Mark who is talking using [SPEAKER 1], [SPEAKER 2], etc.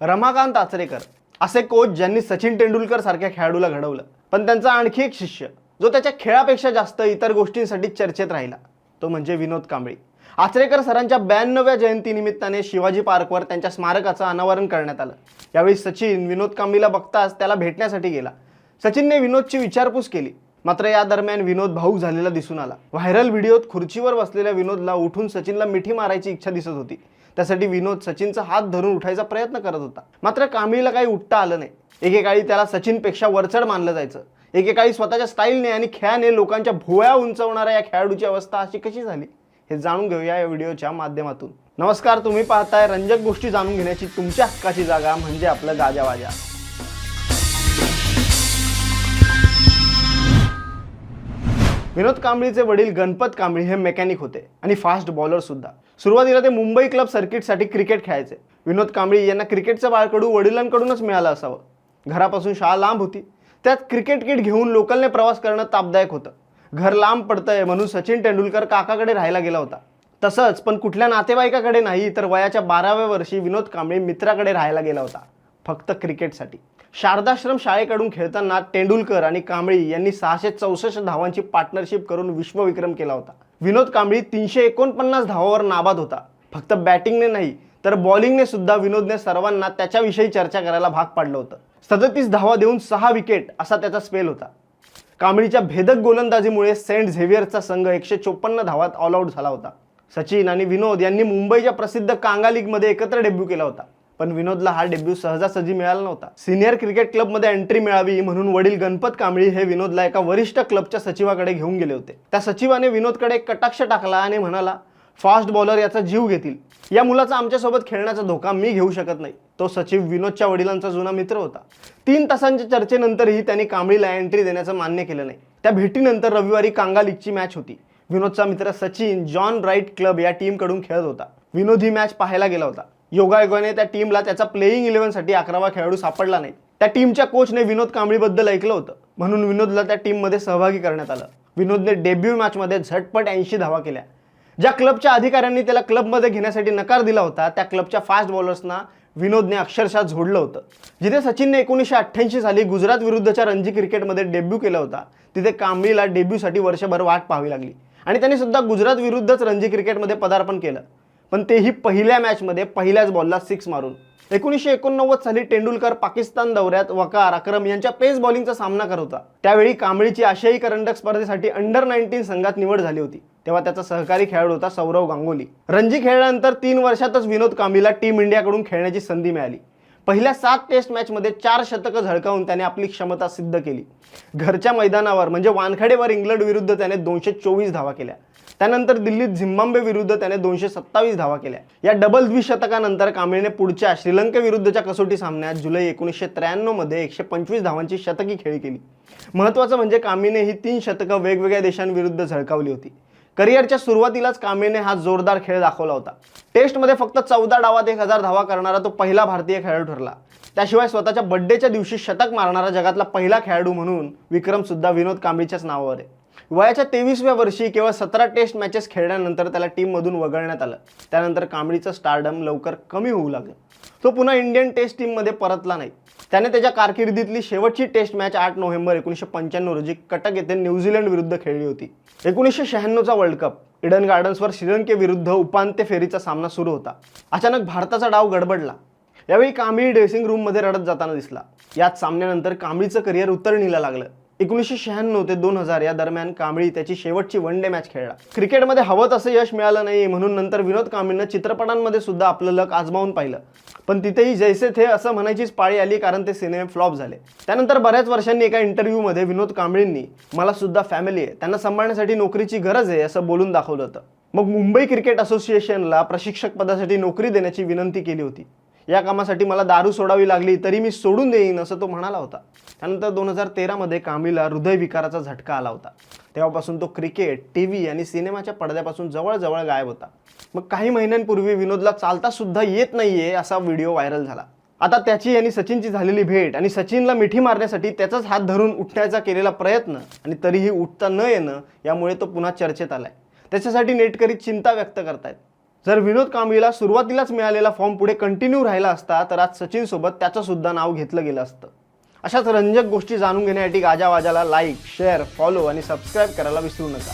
[SPEAKER 1] रमाकांत आचरेकर असे कोच ज्यांनी सचिन तेंडुलकर सारख्या खेळाडूला घडवलं. पण त्यांचा आणखी एक शिष्य जो त्याच्या खेळापेक्षा जास्त इतर गोष्टींसाठी चर्चेत राहिला तो म्हणजे विनोद कांबळी. आचरेकर सरांच्या ब्याण्णव्या जयंतीनिमित्ताने शिवाजी पार्कवर त्यांच्या स्मारकाचं अनावरण करण्यात आलं. यावेळी सचिन विनोद कांबळीला बघताच त्याला भेटण्यासाठी गेला. सचिनने विनोदची विचारपूस केली. मात्र या दरम्यान विनोद भाऊक झालेला दिसून आला. व्हायरल व्हिडिओत खुर्चीवर बसलेल्या विनोदला उठून सचिनला मिठी मारायची इच्छा दिसत होती. त्यासाठी विनोद सचिनचा हात धरून उठायचा प्रयत्न करत होता. मात्र कांबळीला काही उठता आलं नाही. एकेकाळी त्याला सचिनपेक्षा वरचढ मानलं जायचं. एकेकाळी स्वतःच्या स्टाईलने आणि खेळाने लोकांच्या भोया उंचवणाऱ्या या खेळाडूची अवस्था अशी कशी झाली? हे जाणून घेऊया या व्हिडिओच्या माध्यमातून. नमस्कार तुम्ही पाहताय रंजक गोष्टी जाणून घेण्याची तुमच्या हक्काची जागा म्हणजे आपलं गाजावाजा विनोद कांबळीचे वडील गणपत कांबळी हे मेकॅनिक होते आणि फास्ट बॉलर सुद्धा. सुरुवातीला ते मुंबई क्लब सर्किटसाठी क्रिकेट खेळायचे. विनोद कांबळी यांना क्रिकेटचं बाळकडू वडिलांकडूनच मिळालं असावं. घरापासून शाळा लांब होती. त्यात क्रिकेट किट घेऊन लोकलने प्रवास करणं तापदायक होतं. घर लांब पडतंय म्हणून सचिन तेंडुलकर काकाकडे राहायला गेला होता. तसंच पण कुठल्या नातेवाईकाकडे नाही तर वयाच्या बाराव्या वर्षी विनोद कांबळी मित्राकडे राहायला गेला होता. फक्त क्रिकेटसाठी शारदाश्रम शाळेकडून खेळताना तेंडुलकर आणि कांबळी यांनी सहाशे चौसष्ट धावांची पार्टनरशिप करून विश्वविक्रम केला होता. विनोद कांबळी तीनशे एकोणपन्नास धावावर नाबाद होता. फक्त बॅटिंगने नाही तर बॉलिंगने सुद्धा विनोदने सर्वांना त्याच्याविषयी चर्चा करायला भाग पाडलं होतं. सदतीस धावा देऊन सहा विकेट असा त्याचा स्पेल होता. कांबळीच्या भेदक गोलंदाजीमुळे सेंट झेवियरचा संघ एकशे चोपन्न धावात ऑल आऊट झाला होता. सचिन आणि विनोद यांनी मुंबईच्या प्रसिद्ध कांगा लीगमध्ये एकत्र डेब्यू केला होता. पण विनोदला हा डेब्यू सहजासहजी मिळाला नव्हता. सिनियर क्रिकेट क्लबमध्ये एंट्री मिळावी म्हणून वडील गणपत कांबळी हे विनोदला एका वरिष्ठ क्लबच्या सचिवाकडे घेऊन गेले होते. त्या सचिवाने विनोदकडे एक कटाक्ष टाकला आणि म्हणाला फास्ट बॉलर याचा जीव घेतील. या मुलाचा आमच्यासोबत खेळण्याचा धोका मी घेऊ शकत नाही. तो सचिव विनोदच्या वडिलांचा जुना मित्र होता. तीन तासांच्या चर्चेनंतरही त्यांनी कांबळीला एंट्री देण्याचं मान्य केलं नाही. त्या भेटीनंतर रविवारी कांगा लीगची मॅच होती. विनोदचा मित्र सचिन जॉन राईट क्लब या टीमकडून खेळत होता. विनोद ही मॅच पाहायला गेला होता. योगायोगाने त्या टीमला त्याचा प्लेईंग इलेव्हनसाठी अकरावा खेळाडू सापडला नाही. त्या टीमच्या कोचने विनोद कांबळीबद्दल ऐकलं होतं. म्हणून विनोदला त्या टीममध्ये सहभागी करण्यात आलं. विनोदने डेब्यू मॅचमध्ये झटपट ऐंशी धावा केल्या. ज्या क्लबच्या अधिकाऱ्यांनी त्याला क्लबमध्ये घेण्यासाठी नकार दिला होता त्या क्लबच्या फास्ट बॉलर्सना विनोदने अक्षरशः झोडलं होतं. जिथे सचिनने एकोणीसशे अठ्ठ्याऐंशी साली गुजरात विरुद्धच्या रणजी क्रिकेटमध्ये डेब्यू केला होता तिथे कांबळीला डेब्यूसाठी वर्षभर वाट पाहावी लागली. आणि त्यांनी सुद्धा गुजरात विरुद्धच रणजी क्रिकेटमध्ये पदार्पण केलं. पण तेही पहिल्या मॅचमध्ये पहिल्याच बॉलला सिक्स मारून. एकोणीसशे एकोणनव्वद साली तेंडुलकर पाकिस्तान दौऱ्यात वकार अक्रम यांच्या पेस बॉलिंगचा सामना करत होता. त्यावेळी कांबळीची आशियाई करंडक स्पर्धेसाठी अंडर नाईन्टीन संघात निवड झाली होती. तेव्हा त्याचा सहकारी खेळाडू होता सौरव गांगुली. रणजी खेळल्यानंतर तीन वर्षातच विनोद कांबळीला टीम इंडियाकडून खेळण्याची संधी मिळाली. पहिल्या सात टेस्ट मॅचमध्ये चार शतकं झळकावून त्याने आपली क्षमता सिद्ध केली. घरच्या मैदानावर म्हणजे वानखेडेवर इंग्लंड विरुद्ध त्याने दोनशे चोवीस धावा केल्या. त्यानंतर दिल्लीत झिम्बाब्वे विरुद्ध त्याने दोनशे सत्तावीस धावा केल्या. या डबल द्विशतकानंतर कांबळीने पुढच्या श्रीलंकेविरुद्धच्या कसोटी सामन्यात जुलै एकोणीसशे त्र्याण्णवमध्ये एकशे पंचवीस धावांची शतकी खेळी केली. महत्त्वाचं म्हणजे कांबळीने ही तीन शतकं वेगवेगळ्या देशांविरुद्ध झळकावली होती. करिअरच्या सुरुवातीलाच कांबळीने हा जोरदार खेळ दाखवला होता. टेस्टमध्ये फक्त चौदा डावात एक हजार धावा करणारा तो पहिला भारतीय खेळाडू ठरला. त्याशिवाय स्वतःच्या बड्डेच्या दिवशी शतक मारणारा जगातला पहिला खेळाडू म्हणून विक्रमसुद्धा विनोद कांबळीच्याच नावावर आहे. वयाच्या तेवीसव्या वर्षी केवळ सतरा टेस्ट मॅचेस खेळल्यानंतर त्याला टीममधून वगळण्यात आलं. त्यानंतर कांबळीचं स्टारडम लवकर कमी होऊ लागलं. तो पुन्हा इंडियन टेस्ट टीममध्ये परतला नाही. त्याने त्याच्या कारकिर्दीतली शेवटची टेस्ट मॅच आठ नोव्हेंबर एकोणीसशे पंच्याण्णव रोजी कटक येथे न्यूझीलंड विरुद्ध खेळली होती. एकोणीसशे शहाण्णवचा वर्ल्ड कप इडन गार्डन्सवर श्रीलंकेविरुद्ध उपांत्य फेरीचा सामना सुरू होता. अचानक भारताचा डाव गडबडला. यावेळी कांबळी ड्रेसिंग रूममध्ये रडत जाताना दिसला. याच सामन्यानंतर कांबळीचं करिअर उतरणीला लागलं. एकोणीसशे शहाण्णव ते दोन हजार या दरम्यान कांबळी त्याची शेवटची वन डे मॅच खेळला. क्रिकेटमध्ये हवं तसं यश मिळालं नाही म्हणून नंतर विनोद कांबळीनं चित्रपटांमध्ये सुद्धा आपलं लक आजमावून पाहिलं. पण तिथेही जैसे थे असं म्हणायचीच पाळी आली कारण ते सिनेमे फ्लॉप झाले. त्यानंतर बऱ्याच वर्षांनी एका इंटरव्ह्यूमध्ये विनोद कांबळींनी मला सुद्धा फॅमिली आहे त्यांना सांभाळण्यासाठी नोकरीची गरज आहे असं बोलून दाखवलं होतं. मग मुंबई क्रिकेट असोसिएशनला प्रशिक्षक पदासाठी नोकरी देण्याची विनंती केली होती. या कामासाठी मला दारू सोडावी लागली तरी मी सोडून देईन असं तो म्हणाला होता. त्यानंतर दोन हजार तेरामध्ये कामीला हृदयविकाराचा झटका आला होता. तेव्हापासून तो क्रिकेट टी व्ही आणि सिनेमाच्या पडद्यापासून जवळजवळ गायब होता. मग काही महिन्यांपूर्वी विनोदला चालता सुद्धा येत नाहीये असा व्हिडिओ व्हायरल झाला. आता त्याची आणि सचिनची झालेली भेट आणि सचिनला मिठी मारण्यासाठी त्याचाच हात धरून उठण्याचा केलेला प्रयत्न आणि तरीही उठता न येणं यामुळे तो पुन्हा चर्चेत आलाय. त्याच्यासाठी नेटकरी चिंता व्यक्त करतायत. जर विनोद कांबळीला सुरुवातीलाच मिळालेला फॉर्म पुढे कंटिन्यू राहिला असता तर आज सचिनसोबत त्याचंसुद्धा नाव घेतलं गेलं असतं. अशाच रंजक गोष्टी जाणून घेण्यासाठी गाजावाजाला लाईक शेअर फॉलो आणि सबस्क्राईब करायला विसरू नका.